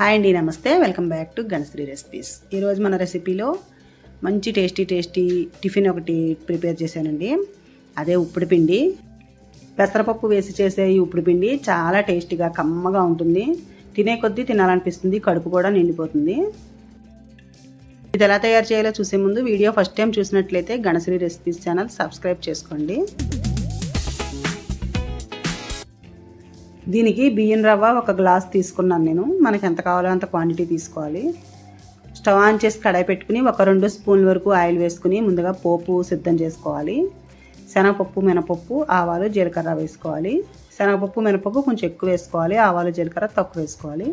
Hi అండి నమస్తే. Welcome back to Ganashree recipes. ఈరోజు మన రెసిపీలో మంచి టేస్టీ టేస్టీ టిఫిన్ ఒకటి ప్రిపేర్ చేశానండి. అదే ఉప్పుడు పిండి. పెసరపప్పు వేసి చేసే ఈ ఉప్పుడు పిండి చాలా టేస్టీగా కమ్మగా ఉంటుంది. తినే కొద్దీ తినాలనిపిస్తుంది కడుపు కూడా నిండిపోతుంది. ఇది ఎలా తయారు చేయాలో చూసే ముందు వీడియో ఫస్ట్ టైం చూసినట్లయితే గణశ్రీ రెసిపీస్ ఛానల్ సబ్స్క్రైబ్ చేసుకోండి. దీనికి బియ్యం రవ్వ ఒక గ్లాస్ తీసుకున్నాను నేను. మనకి ఎంత కావాలో అంత క్వాంటిటీ తీసుకోవాలి. స్టవ్ ఆన్ చేసి కడాయి పెట్టుకుని ఒక రెండు స్పూన్ల వరకు ఆయిల్ వేసుకుని ముందుగా పోపు సిద్ధం చేసుకోవాలి. శనగపప్పు మినపప్పు ఆవాలు జీలకర్ర వేసుకోవాలి. శనగపప్పు మినపప్పు కొంచెం ఎక్కువ వేసుకోవాలి. ఆవాలు జీలకర్ర తక్కువ వేసుకోవాలి.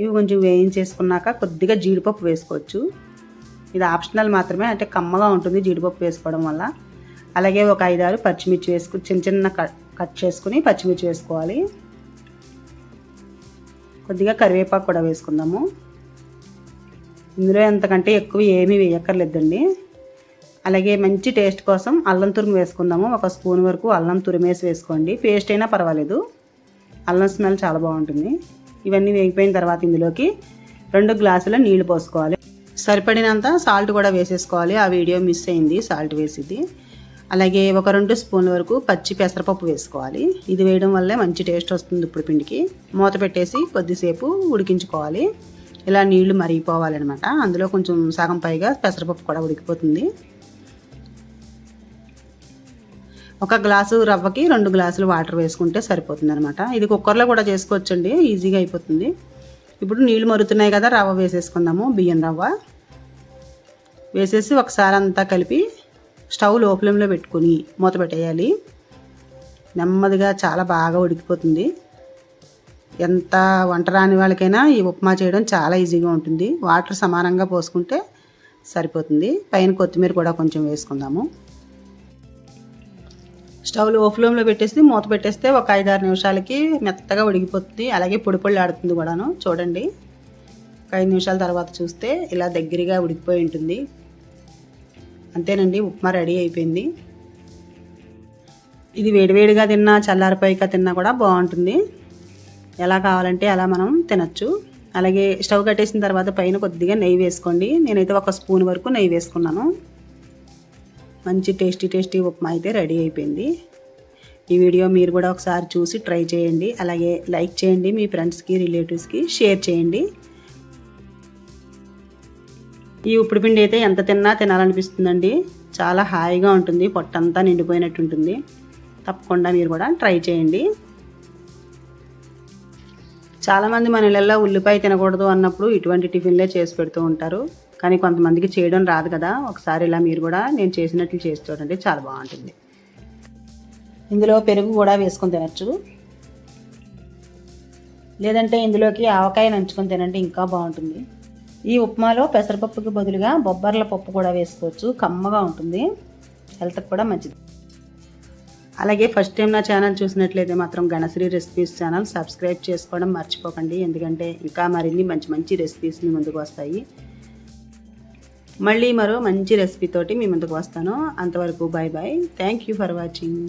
ఇవి కొంచెం వేయించేసుకున్నాక కొద్దిగా జీడిపప్పు వేసుకోవచ్చు. ఇది ఆప్షనల్ మాత్రమే అంటే కమ్మగా ఉంటుంది జీడిపప్పు వేసుకోవడం వల్ల. అలాగే ఒక ఐదారు పచ్చిమిర్చి వేసుకుని చిన్న చిన్న కట్ కట్ చేసుకుని పచ్చిమిర్చి వేసుకోవాలి. కొద్దిగా కరివేపాకు కూడా వేసుకుందాము. ఇందులో ఎంతకంటే ఎక్కువ ఏమీ వేయక్కర్లేదండి. అలాగే మంచి టేస్ట్ కోసం అల్లం తురుము వేసుకుందాము. ఒక స్పూన్ వరకు అల్లం తురిమేసి వేసుకోండి. పేస్ట్ అయినా పర్వాలేదు. అల్లం స్మెల్ చాలా బాగుంటుంది. ఇవన్నీ వేగిపోయిన తర్వాత ఇందులోకి రెండు గ్లాసుల నీళ్ళు పోసుకోవాలి. సరిపడినంత సాల్ట్ కూడా వేసేసుకోవాలి. ఆ వీడియో మిస్ అయింది. సాల్ట్ వేసింది అలాగే ఒక రెండు స్పూన్ల వరకు పచ్చి పెసరపప్పు వేసుకోవాలి. ఇది వేయడం వల్లే మంచి టేస్ట్ వస్తుంది ఇప్పుడు పిండికి. మూత పెట్టేసి కొద్దిసేపు ఉడికించుకోవాలి. ఇలా నీళ్ళు మరిగిపోవాలన్నమాట. అందులో కొంచెం సగం పైగా పెసరపప్పు కూడా ఉడికిపోతుంది. ఒక గ్లాసు రవ్వకి రెండు గ్లాసులు వాటర్ వేసుకుంటే సరిపోతుంది అనమాట ఇది కుక్కర్లో కూడా చేసుకోవచ్చండి. ఈజీగా అయిపోతుంది. ఇప్పుడు నీళ్ళు మరుగుతున్నాయి కదా రవ్వ వేసేసుకుందాము. బియ్యం రవ్వ. వేసేసి ఒకసారి అంతా కలిపి స్టవ్లో ఫ్లేమ్లో పెట్టుకుని మూత పెట్టేయాలి. నెమ్మదిగా చాలా బాగా ఉడికిపోతుంది. ఎంత వంట రాని వాళ్ళకైనా ఈ ఉప్మా చేయడం చాలా ఈజీగా ఉంటుంది. వాటర్ సమానంగా పోసుకుంటే సరిపోతుంది. పైన కొత్తిమీర కూడా కొంచెం వేసుకుందాము. స్టవ్లో ఫ్లేమ్లో పెట్టేసి మూత పెట్టేస్తే ఒక ఐదారు నిమిషాలకి మెత్తగా ఉడికిపోతుంది. అలాగే పొడి పొడి ఆడుతుంది కూడాను. చూడండి. ఒక ఐదు నిమిషాల తర్వాత చూస్తే ఇలా దగ్గరగా ఉడికిపోయి ఉంటుంది. అంతేనండి ఉప్మా రెడీ అయిపోయింది. ఇది వేడివేడిగా తిన్నా చల్లారిపోయిగా తిన్నా కూడా బాగుంటుంది. ఎలా కావాలంటే అలా మనం తినచ్చు. అలాగే స్టవ్ కట్టేసిన తర్వాత పైన కొద్దిగా నెయ్యి వేసుకోండి. నేనైతే ఒక స్పూన్ వరకు నెయ్యి వేసుకున్నాను. మంచి టేస్టీ టేస్టీ ఉప్మా అయితే రెడీ అయిపోయింది. ఈ వీడియో మీరు కూడా ఒకసారి చూసి ట్రై చేయండి. అలాగే లైక్ చేయండి మీ ఫ్రెండ్స్కి రిలేటివ్స్కి షేర్ చేయండి. ఈ ఉప్పుడు పిండి అయితే ఎంత తిన్నా తినాలనిపిస్తుందండి. చాలా హాయిగా ఉంటుంది. పొట్టంతా నిండిపోయినట్టు ఉంటుంది. తప్పకుండా మీరు కూడా ట్రై చేయండి. చాలామంది మన ఇళ్ళల్లో ఉల్లిపాయ తినకూడదు అన్నప్పుడు ఇటువంటి టిఫిన్లే చేసి పెడుతూ ఉంటారు. కానీ కొంతమందికి చేయడం రాదు కదా. ఒకసారి ఇలా మీరు కూడా నేను చేసినట్లు చేసి చూడండి. చాలా బాగుంటుంది. ఇందులో పెరుగు కూడా వేసుకొని తినచ్చు. లేదంటే ఇందులోకి ఆవకాయ నంచుకొని తినండి. ఇంకా బాగుంటుంది. ఈ ఉప్మాలో పెసరపప్పుకి బదులుగా బొబ్బర్ల పప్పు కూడా వేసుకోవచ్చు. కమ్మగా ఉంటుంది. హెల్త్కి కూడా మంచిది. అలాగే ఫస్ట్ టైం నా ఛానల్ చూసినట్లయితే మాత్రం గణశ్రీ రెసిపీస్ ఛానల్ సబ్స్క్రైబ్ చేసుకోవడం మర్చిపోకండి. ఎందుకంటే ఇంకా మరిన్ని మంచి మంచి రెసిపీస్ మీ ముందుకు వస్తాయి. మళ్ళీ మరో మంచి రెసిపీతోటి మీ ముందుకు వస్తాను. అంతవరకు bye bye thank you for watching